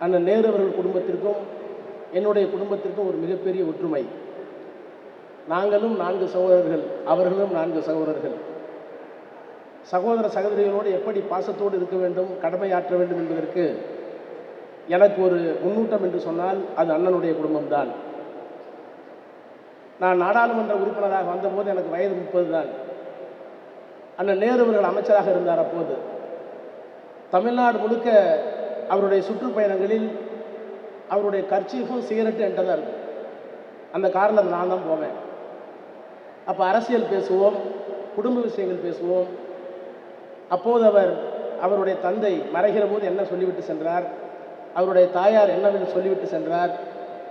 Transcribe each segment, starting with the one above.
அண்ணன் நேரு அவர்கள் குடும்பத்திற்கும் என்னுடைய குடும்பத்திற்கும் ஒரு மிகப்பெரிய ஒற்றுமை. நாங்களும் நான்கு சகோதரர்கள் அவர்களும் நான்கு சகோதரர்கள். சகோதர சகோதரிகளோடு எப்படி பாசத்தோடு இருக்க வேண்டும் கடமையாற்ற வேண்டும் என்பதற்கு எனக்கு ஒரு முன்னூட்டம் என்று சொன்னால் அது அண்ணனுடைய குடும்பம்தான். நான் நாடாளுமன்ற உறுப்பினராக வந்தபோது எனக்கு வயது முப்பது தான். அண்ணன் நேரு அவர்கள் அமைச்சராக இருந்தார் அப்போது. தமிழ்நாடு முழுக்க அவருடைய சுற்றுப்பயணங்களில் அவருடைய கர்ச்சீஃபும் சிகரெட்டு என்கிட்ட தான் இருக்கும் அந்த காரில் நான் தான் போவேன். அப்போ அரசியல் பேசுவோம் குடும்ப விஷயங்கள் பேசுவோம். அப்போது அவர் அவருடைய தந்தை மறைகிற போது என்ன சொல்லிவிட்டு சென்றார்? அவருடைய தாயார் என்னவென்று சொல்லிவிட்டு சென்றார்?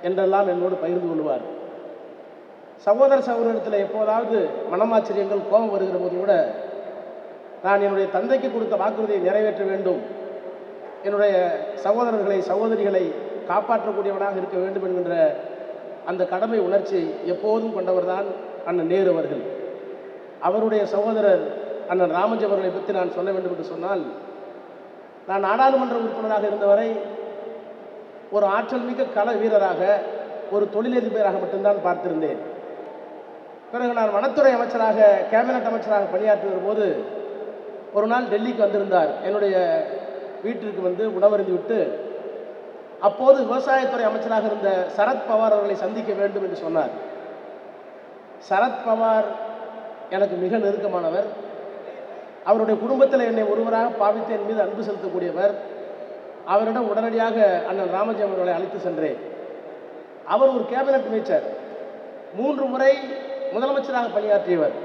என்றெல்லாம் என்னோடு பகிர்ந்து கொள்வார். சகோதர சகோதரத்தில் எப்போதாவது மனமாச்சரியங்கள் கோபம் வருகிற போது கூட நான் என்னுடைய தந்தைக்கு கொடுத்த வாக்குறுதியை நிறைவேற்ற வேண்டும். என்னுடைய சகோதரர்களை சகோதரிகளை காப்பாற்றக்கூடியவனாக இருக்க வேண்டும் என்கின்ற அந்த கடமை உணர்ச்சி எப்போதும் கொண்டவர்தான் அண்ணன் நேரு அவர்கள். அவருடைய சகோதரர் அண்ணன் ராமஜி அவர்களை பற்றி நான் சொல்ல வேண்டும் என்று சொன்னால் நான் நாடாளுமன்ற உறுப்பினராக இருந்தவரை ஒரு ஆற்றல் மிக்க கல வீரராக ஒரு தொழிலதிபராக மட்டும்தான் பார்த்திருந்தேன். பிறகு நான் வனத்துறை அமைச்சராக கேபினட் அமைச்சராக பணியாற்றுகிற போது ஒரு நாள் டெல்லிக்கு வந்திருந்தார். என்னுடைய வீட்டிற்கு வந்து உணவருந்து விட்டு அப்போது விவசாயத்துறை அமைச்சராக இருந்த சரத்பவார் அவர்களை சந்திக்க வேண்டும் என்று சொன்னார். சரத் பவார் எனக்கு மிக நெருக்கமானவர். அவருடைய குடும்பத்தில் என்னை ஒருவராக பாவித்து என் மீது அன்பு செலுத்தக்கூடியவர். அவரிடம் உடனடியாக அண்ணன் ராமஜி அவர்களை அழைத்து சென்றேன். அவர் ஒரு கேபினட் அமைச்சர். மூன்று முறை முதலமைச்சராக பணியாற்றியவர்.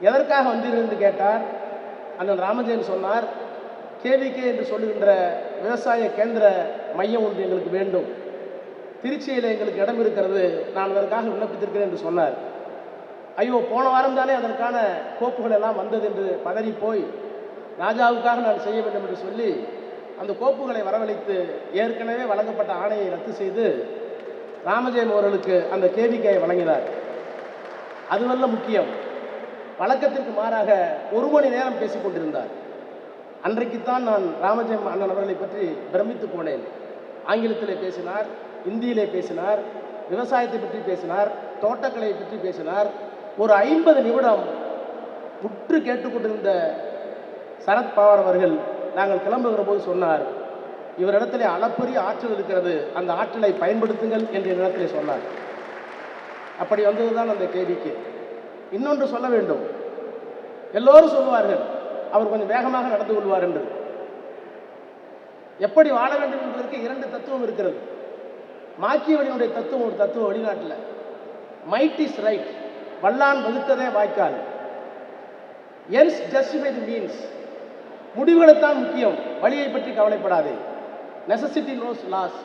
எதற்காக வந்தீர்கள் என்று கேட்டார். அண்ணன் ராமஜெயன் சொன்னார் கேவிகே என்று சொல்லுகின்ற விவசாய கேந்திர மையம் ஒன்று எங்களுக்கு வேண்டும். திருச்சியில் எங்களுக்கு இடம் இருக்கிறது. நான் அதற்காக விண்ணப்பித்திருக்கிறேன் என்று சொன்னார். ஐயோ போன வாரம் தானே அதற்கான கோப்புகள் எல்லாம் வந்தது என்று பதறி போய் ராஜாவுக்காக நான் செய்ய வேண்டும் என்று சொல்லி அந்த கோப்புகளை வரவழைத்து ஏற்கனவே வழங்கப்பட்ட ஆணையை ரத்து செய்து ராமஜெயம் அவர்களுக்கு அந்த கேவிக்கையை வழங்கினார். அதுவல்ல முக்கியம் வழக்கத்திற்கு மாறாக ஒரு மணி நேரம் பேசிக்கொண்டிருந்தார். அன்றைக்கு அன்றைக்குத்தான் நான் ராமஜெயம் அண்ணன் அவர்களை பற்றி பிரமித்து போனேன். ஆங்கிலத்திலே பேசினார் இந்தியிலே பேசினார் விவசாயத்தை பற்றி பேசினார் தோட்டக்கலையை பற்றி பேசினார். ஒரு ஐம்பது நிமிடம் உற்று கேட்டுக்கொண்டிருந்த சரத் பவார் அவர்கள் நாங்கள் கிளம்புகிற போது சொன்னார் இவரிடத்திலே அளப்பரிய ஆற்றல் இருக்கிறது அந்த ஆற்றலை பயன்படுத்துங்கள் என்று இடத்திலே சொன்னார். அப்படி வந்ததுதான் அந்த கேள்விக்கு இன்னொன்று சொல்ல வேண்டும். எல்லோரும் சொல்லுவார்கள் அவர் கொஞ்சம் வேகமாக நடந்து கொள்வார் என்று. எப்படி வாழ வேண்டும் என்பதற்கு இரண்டு தத்துவம் இருக்கிறது. மாக்கியவனுடைய தத்துவம் ஒரு தத்துவம் வெளிநாட்டில். மைட் இஸ் ரைட் வல்லான் வகுத்ததே வாய்க்கால். எல்ஸ் ஜஸ்டிஃபை தி மீன்ஸ் முடிவுகளைத்தான் முக்கியம். வழியை பற்றி கவலைப்படாதே. நெசசிட்டி நோஸ் லாஸ்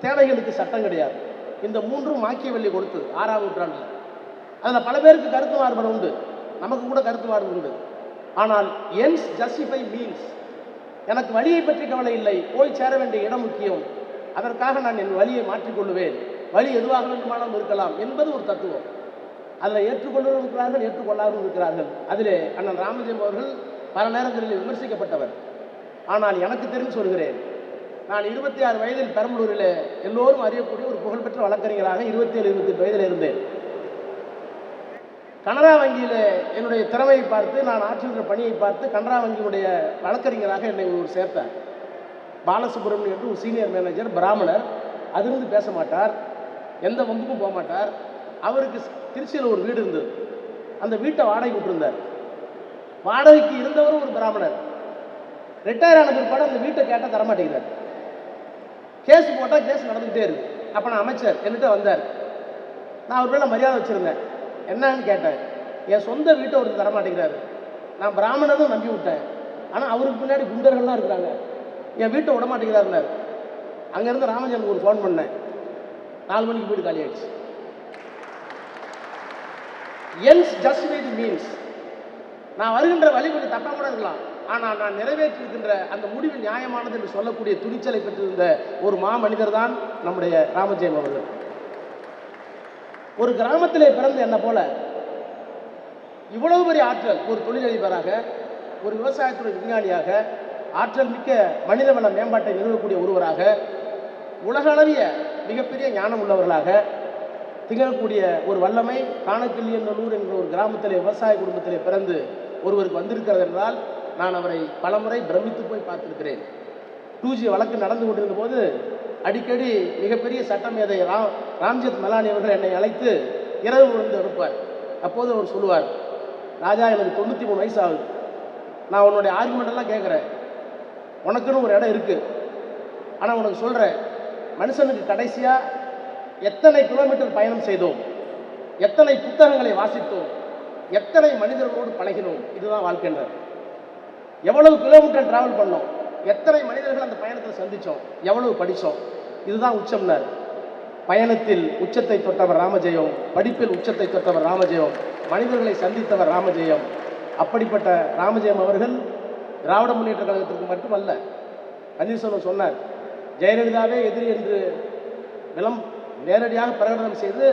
தேவைகளுக்கு சட்டம் கிடையாது. இந்த மூன்றும் மாக்கியவெள்ளி கொடுத்து ஆறாம் நூற்றாண்டில். அதில் பல பேருக்கு கருத்து மாறுபாடு உண்டு. நமக்கு கூட கருத்து மாறுபாடு உண்டு. ஆனால் என்ஸ் ஜஸ்டிஃபை மீன்ஸ். எனக்கு வழியை பற்றி கவலை இல்லை. போய் சேர வேண்டிய இடம் முக்கியம். அதற்காக நான் என் வழியை மாற்றிக்கொள்ளுவேன் வழி எதுவாக வேண்டுமானாலும் இருக்கலாம் என்பது ஒரு தத்துவம். அதில் ஏற்றுக்கொள்ளவும் இருக்கிறார்கள் ஏற்றுக்கொள்ளாமல் இருக்கிறார்கள். அதிலே அண்ணன் ராமஜெயம் அவர்கள் பல நேரங்களில் விமர்சிக்கப்பட்டவர். ஆனால் எனக்கு தெரிந்து சொல்கிறேன் நான் இருபத்தி ஆறு வயதில் பெரம்பலூரில் எல்லோரும் அறியக்கூடிய ஒரு புகழ்பெற்ற வழக்கறிஞராக இருபத்தி ஏழு இருபத்தி வயதில் இருந்தேன். கனரா வங்கியில் என்னுடைய திறமையை பார்த்து நான் ஆற்றுகிற பணியை பார்த்து கனரா வங்கியுடைய வழக்கறிஞராக என்னை ஒரு சேர்த்தார். பாலசுப்ரமணியம் என்று ஒரு சீனியர் மேனேஜர் பிராமணர். அதிலிருந்து பேச மாட்டார். எந்த வம்புக்கும் போக மாட்டார். அவருக்கு திருச்சியில் ஒரு வீடு இருந்தது. அந்த வீட்டை வாடகை விட்டுருந்தார். வாடகைக்கு இருந்தவரும் ஒரு பிராமணர். ரிட்டையர் ஆன பிற்பாடு அந்த வீட்டை கேட்டால் தரமாட்டேங்கிறார். கேஸ் போட்டால் கேஸ் நடந்துக்கிட்டே இருக்கு. அப்போ நான் அமைச்சர் என்கிட்ட வந்தார். நான் அவர் மேலே மரியாதை வச்சுருந்தேன். என்னன்னு கேட்டேன். என் சொந்த வீட்டை ஒருத்தர் தரமாட்டேங்கிறாரு நான் பிராமணனும் நம்பி விட்டேன். ஆனால் அவருக்கு பின்னாடி குண்டர்கள்லாம் இருக்கிறாங்க. என் வீட்டை விட மாட்டேங்கிறாருன்னாரு அங்கேருந்து ராமஜனுக்கு ஒரு ஃபோன் பண்ணேன். நாலு மணிக்கு வீடு காலி ஆயிடுச்சு எல்ஸ் ஜஸ்டிஃபை தி மீன்ஸ் நான் வருகின்ற வழி கொஞ்சம் தப்பாக கூட இருக்கலாம். ஆனால் நான் நிறைவேற்றியிருக்கின்ற அந்த முடிவு நியாயமானது என்று சொல்லக்கூடிய துணிச்சலை பெற்றிருந்த ஒரு மா மனிதர் தான் நம்முடைய ராமஜெயம் அவர்கள். ஒரு கிராமத்திலே பிறந்த என்ன போல இவ்வளவு பெரிய ஆற்றல் ஒரு தொழிலதிபராக ஒரு விவசாயத்துறை விஞ்ஞானியாக ஆற்றல் மிக்க மனிதவள மேம்பாட்டை நிறுவக்கூடிய ஒருவராக உலக அளவிய மிகப்பெரிய ஞானம் உள்ளவர்களாக திகழக்கூடிய ஒரு வல்லமை காணக்கிள்ளியநல்லூர் என்ற ஒரு கிராமத்திலே விவசாய குடும்பத்திலே பிறந்து ஒருவருக்கு வந்திருக்கிறது என்றால் நான் அவரை பலமுறை பிரமித்து போய் பார்த்திருக்கிறேன். டூ ஜி வழக்கு நடந்து கொண்டிருந்த போது அடிக்கடி மிகப்பெரிய சட்டமேதை ராம் ராம்ஜெத் மலானி அவர்கள் என்னை அழைத்து இரவு விழுந்து எடுப்பார் அப்போது அவர் சொல்லுவார் ராஜா எனக்கு தொண்ணூற்றி மூணு வயசு ஆகுது. நான் உன்னுடைய ஆர்குமெண்ட் எல்லாம் கேட்குறேன். உனக்குன்னு ஒரு இடம் இருக்குது ஆனால் உனக்கு சொல்கிறேன் மனுஷனுக்கு கடைசியாக எத்தனை கிலோமீட்டர் பயணம் செய்தோம்? எத்தனை புத்தகங்களை வாசித்தோம்? எத்தனை மனிதர்களோடு பழகினோம்? இதுதான் வாழ்க்கைன்றார் எவ்வளவு கிலோமீட்டர் டிராவல் பண்ணோம்? எத்தனை மனிதர்கள் அந்த பயணத்தில் சந்தித்தோம் எவ்வளவு படித்தோம் இதுதான் உச்சம்னார் பயணத்தில் உச்சத்தை தொட்டவர் ராமஜெயம் படிப்பில் உச்சத்தை தொட்டவர் ராமஜெயம் மனிதர்களை சந்தித்தவர் ராமஜெயம். அப்படிப்பட்ட ராமஜெயம் அவர்கள் திராவிட முன்னேற்ற கழகத்திற்கு மட்டுமல்ல பன்னீர்செல்வம் சொன்னார் ஜெயலலிதாவே எதிரி என்று விளம் நேரடியாக பிரகடனம் செய்து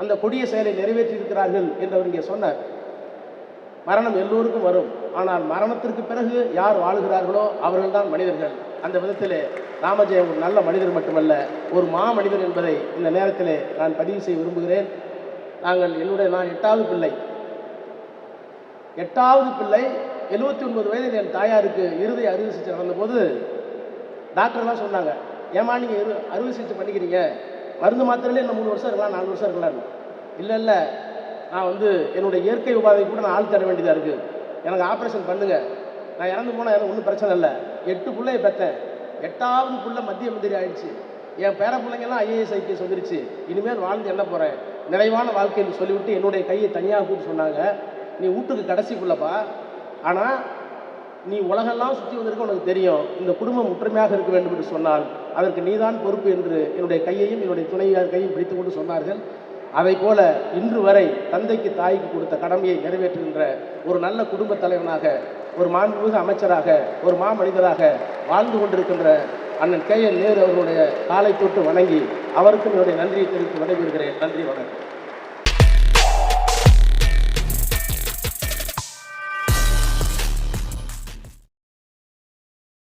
அந்த கொடிய செயலை நிறைவேற்றியிருக்கிறார்கள் என்று அவர் இங்கே சொன்னார். மரணம் எல்லோருக்கும் வரும். ஆனால் மரணத்திற்கு பிறகு யார் வாழுகிறார்களோ அவர்கள்தான் மனிதர்கள். அந்த விதத்திலே ராமஜெயம் ஒரு நல்ல மனிதர் மட்டுமல்ல ஒரு மா மனிதர் என்பதை இந்த நேரத்திலே நான் பதிவு செய்ய விரும்புகிறேன். நாங்கள் என்னுடைய நான் எட்டாவது பிள்ளை. எட்டாவது பிள்ளை எழுபத்தி ஒன்பது வயதில் என் தாயாருக்கு இறுதி அறுவை சிகிச்சை நடந்தபோது டாக்டர்லாம் சொன்னாங்க ஏமா நீங்கள் இரு அறுவை சிகிச்சை பண்ணிக்கிறீங்க? மருந்து மாத்திரையிலே இன்னும் மூணு வருஷம் இருக்கலாம் நாலு வருஷம் இருக்கலாம். இல்லை இல்லை. நான் வந்து என்னுடைய இயற்கை உபாதை கூட நான் ஆள் தர வேண்டியதாக இருக்குது எனக்கு ஆப்ரேஷன் பண்ணுங்கள் நான் இறந்து போனால் எனக்கு ஒன்றும் பிரச்சனை இல்லை. எட்டு பிள்ளையை பெற்றேன். எட்டாவது புள்ள மத்திய மந்திரி ஆயிடுச்சு. என் பேர பிள்ளைங்கெல்லாம் ஐஏஎஸ் ஐபிஎஸ் வந்துருச்சு இனிமேல் வாழ்ந்து என்ன போகிறேன் நிறைவான வாழ்க்கைன்னு சொல்லிவிட்டு என்னுடைய கையை தனியாக கூப்பிட்டு சொன்னாங்க. நீ வீட்டுக்கு கடைசி புள்ளப்பா. ஆனால் நீ உலகெல்லாம் சுற்றி வந்திருக்க உனக்கு தெரியும். இந்த குடும்பம் ஒற்றுமையாக இருக்க வேண்டும் என்று சொன்னால் அதற்கு நீதான் பொறுப்பு என்று என்னுடைய கையையும் என்னுடைய துணையார் கையும் பிடித்துக் கொண்டு சொன்னார்கள். அதை போல இன்று வரை தந்தைக்கு தாய்க்கு கொடுத்த கடமையை நிறைவேற்றுகின்ற ஒரு நல்ல குடும்ப தலைவனாக ஒரு மாண்புமிகு அமைச்சராக ஒரு மாமனிதராக வாழ்ந்து கொண்டிருக்கின்ற அண்ணன் கே என் நேரு அவர்களுடைய காலை தொட்டு வணங்கி அவருக்கும் என்னுடைய நன்றியை தெரிவித்து விடைபெறுகிறேன். நன்றி வணக்கம்.